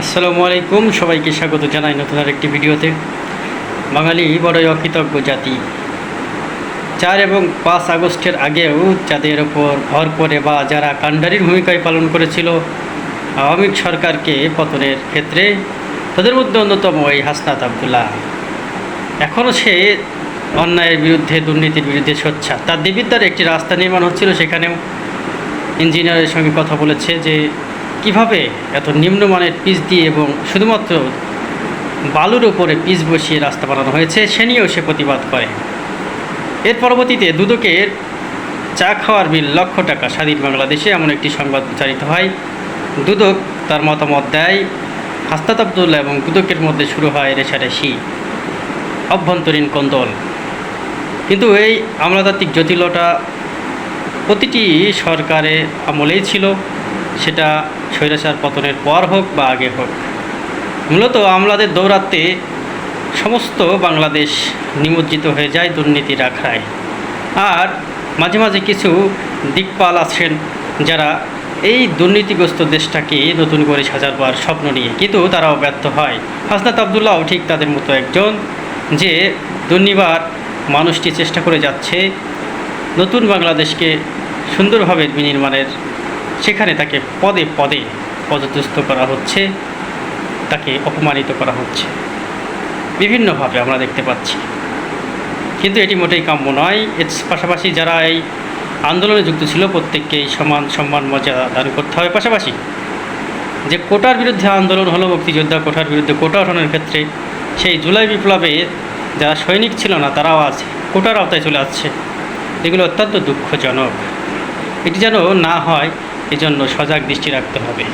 আসসালামু আলাইকুম, সবাইকে স্বাগত জানাই নতুন আর একটি ভিডিওতে। বাঙালি বড়ই অকৃতজ্ঞ জাতি। চার এবং পাঁচ আগস্টের আগেও যাদের ওপর ভর করে বা যারা কাণ্ডারির ভূমিকায় পালন করেছিল, আওয়ামী সরকারকে পতনের ক্ষেত্রে তাদের মধ্যে অন্যতম এই হাসনাত আবদুল্লাহ। এখনও সে অন্যায়ের বিরুদ্ধে, দুর্নীতির বিরুদ্ধে সোচ্চার। তার দেবিদ্যার একটি রাস্তা নির্মাণ হচ্ছিল, সেখানেও ইঞ্জিনিয়ারের সঙ্গে কথা বলেছে যে কীভাবে এত নিম্নমানের পিচ দিয়ে এবং শুধুমাত্র বালুর উপরে পিচ বসিয়ে রাস্তা বানানো হয়েছে, সে নিয়েও সে প্রতিবাদ করে। এর পরবর্তীতে দুদকের চা খাওয়ার বিল লক্ষ টাকা। স্বাধীন বাংলাদেশে এমন একটি সংবাদ প্রচারিত হয়। দুদক তার মতামত দেয় হাস্তাত আবদুল্লাহ এবং দুদকের মধ্যে শুরু হয় রেশারেশি, অভ্যন্তরীণ কোন্দল। কিন্তু এই আমলাতান্ত্রিক জটিলতা প্রতিটি সরকারের আমলেই ছিল। সেটা স্বৈরাচার পতনের পর হোক বা আগে হোক। মূলত আমলাদের দৌরাত্মে সমস্ত বাংলাদেশ নিমজ্জিত হয়ে যায় দুর্নীতির আখড়ায় আর মাঝে মাঝে কিছু দিকপাল আছেন যারা এই দুর্নীতিগ্রস্ত দেশটাকে নতুন করে সাজাবার স্বপ্ন নিয়ে, কিন্তু তারাও ব্যর্থ হয়। হাসনাত আবদুল্লাহও ঠিক তাদের মতো একজন যে দুর্নিবার মানুষটি চেষ্টা করে যাচ্ছে নতুন বাংলাদেশকে সুন্দরভাবে বিনির্মাণের সেখানে তাকে পদে পদে পদচ্যুত করা হচ্ছে, তাকে অপমানিত করা হচ্ছে। বিভিন্নভাবে আমরা দেখতে পাচ্ছি। কিন্তু এটি মোটেই কাম্য নয়। এর পাশাপাশি যারা এই আন্দোলনে যুক্ত ছিল, প্রত্যেককেই সমান সম্মান, মর্যাদা দান করতে হবে। পাশাপাশি যে কোটার বিরুদ্ধে আন্দোলন হলো, মুক্তিযোদ্ধা কোটার বিরুদ্ধে কোটা ওঠানোর ক্ষেত্রে, সেই জুলাই বিপ্লবে যারা সৈনিক ছিল না, তারাও আজ কোটার আওতায় চলে আসছে। এগুলো অত্যন্ত দুঃখজনক। এটি যেন না হয় এজন্য সজাগ দৃষ্টি রাখতে হবে।